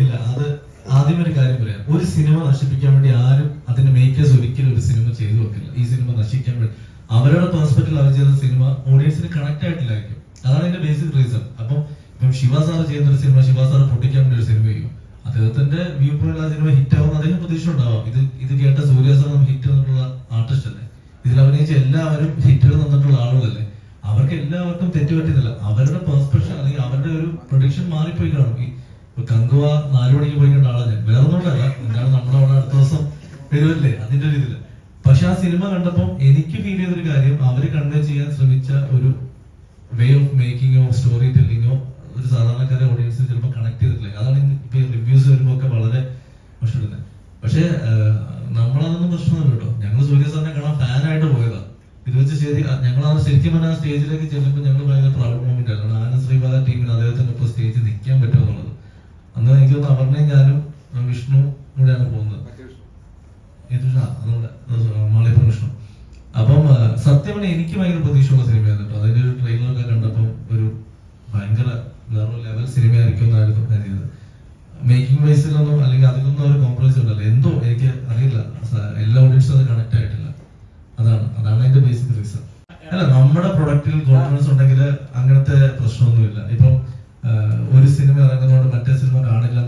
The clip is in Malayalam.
ഇല്ല അത് ആദ്യം ഒരു കാര്യം പറയാം. ഒരു സിനിമ നശിപ്പിക്കാൻ വേണ്ടി ആരും അതിന്റെ മേക്കേഴ്സ് ഒരിക്കലും ഒരു സിനിമ ചെയ്തു വെക്കില്ല. ഈ സിനിമ നശിക്കാൻ വേണ്ടി. അവരുടെ പേഴ്സ്പെക്റ്റീവ് അവർ ചെയ്ത സിനിമ ഓഡിയൻസിന് കണക്ട് ആയിട്ടില്ലായിരിക്കും. അതാണ് എന്റെ ബേസിക് റീസൺ അപ്പം ഇപ്പം ശിവ സാർ ചെയ്യുന്ന ഒരു സിനിമ ശിവ സാർ പൊട്ടിക്കാൻ വേണ്ടി ഒരു സിനിമ ചെയ്യും. അദ്ദേഹത്തിന്റെ വ്യൂ പോയിന്റ് ആ സിനിമ ഹിറ്റ് ആവും അദ്ദേഹം പ്രതീക്ഷ ഉണ്ടാവാം. ഇത് ഇത് കേട്ട സൂര്യ സാർ ഹിറ്റ് എന്നുള്ള ആർട്ടിസ്റ്റ് അല്ലേ? ഇതിൽ അഭിനയിച്ച എല്ലാവരും ഹിറ്റുകൾ തന്നിട്ടുള്ള ആളുകളല്ലേ? അവർക്ക് എല്ലാവർക്കും തെറ്റുപറ്റുന്നില്ല അവരുടെ പെർസ്പെക്ഷൻ അല്ലെങ്കിൽ അവരുടെ ഒരു പ്രൊഡിക്ഷൻ മാറിപ്പോയി കാണും. കങ്കുവ നാലു മണിക്ക് പോയി കണ്ട ആളാ ഞാൻ. വേറെ എന്താണ് നമ്മുടെ അവിടെ അടുത്ത ദിവസം വരുമല്ലേ അതിന്റെ ഒരു ഇതിൽ പക്ഷെ ആ സിനിമ കണ്ടപ്പോൾ എനിക്ക് ഫീൽ ചെയ്തൊരു കാര്യം അവർ കൺവേ ചെയ്യാൻ ശ്രമിച്ച ഒരു വേ ഓഫ് മേക്കിങ്ങോ സ്റ്റോറി ടെല്ലിങ്ങോ ഒരു സാധാരണക്കാരെ ഓഡിയൻസിന് ചിലപ്പോൾ കണക്ട് ചെയ്തിട്ടില്ല. അതാണ് ഇപ്പൊ റിവ്യൂസ് വരുമ്പോൾ ഒക്കെ വളരെ പ്രശ്നപ്പെടുന്നത് പക്ഷേ നമ്മളതൊന്നും പ്രശ്നമല്ല കേട്ടോ. ഞങ്ങൾ സൂര്യ സാറിനെ കാണാൻ ഫാനായിട്ട് പോയതാ. ഇത് വെച്ച് ശരി ഞങ്ങൾ ആ ശരിക്കും പറഞ്ഞാൽ സ്റ്റേജിലേക്ക് ചെല്ലുമ്പോൾ ഞങ്ങൾ ഭയങ്കര പ്രൗഡ് മൂമെന്റ് കാരണം ആനന്ദ് ശ്രീപാദ ടീമിന് അദ്ദേഹത്തിന്റെ ഒപ്പം സ്റ്റേജിൽ നിൽക്കാൻ പറ്റുമെന്നുള്ളത് അന്ന് എനിക്ക് തോന്നുന്നു അപർണയും ഞാനും വിഷ്ണു കൂടെയാണ് പോകുന്നത്. മാളിയപ്പൻ വിഷ്ണു അപ്പം സത്യമാണ് എനിക്ക് ഭയങ്കര പ്രതീക്ഷയുള്ള സിനിമയായിരുന്നു കേട്ടോ. അതിന്റെ ഒരു ട്രെയിലറൊക്കെ കണ്ടപ്പോൾ ഒരു ഭയങ്കര വേറെ ലെവൽ സിനിമയായിരിക്കും എന്നായിരുന്നു കരുതിയത്. മേക്കിംഗ് വൈസിലൊന്നും അല്ലെങ്കിൽ അതിലൊന്നും ഒരു കോംപ്രമൈസ് ഉണ്ടല്ലോ. എന്തോ എനിക്ക് അറിയില്ല. എല്ലാ ഓഡിയൻസും അത് കണക്ട് ആയിട്ടില്ല. അതാണ്. അതാണ് അതിന്റെ ബേസിക് റീസൺ അല്ല നമ്മുടെ പ്രൊഡക്റ്റിൽ കോൺഫിഡൻസ് ഉണ്ടെങ്കിൽ അങ്ങനത്തെ പ്രശ്നമൊന്നുമില്ല. ഇപ്പം സിനിമ കാണില്ല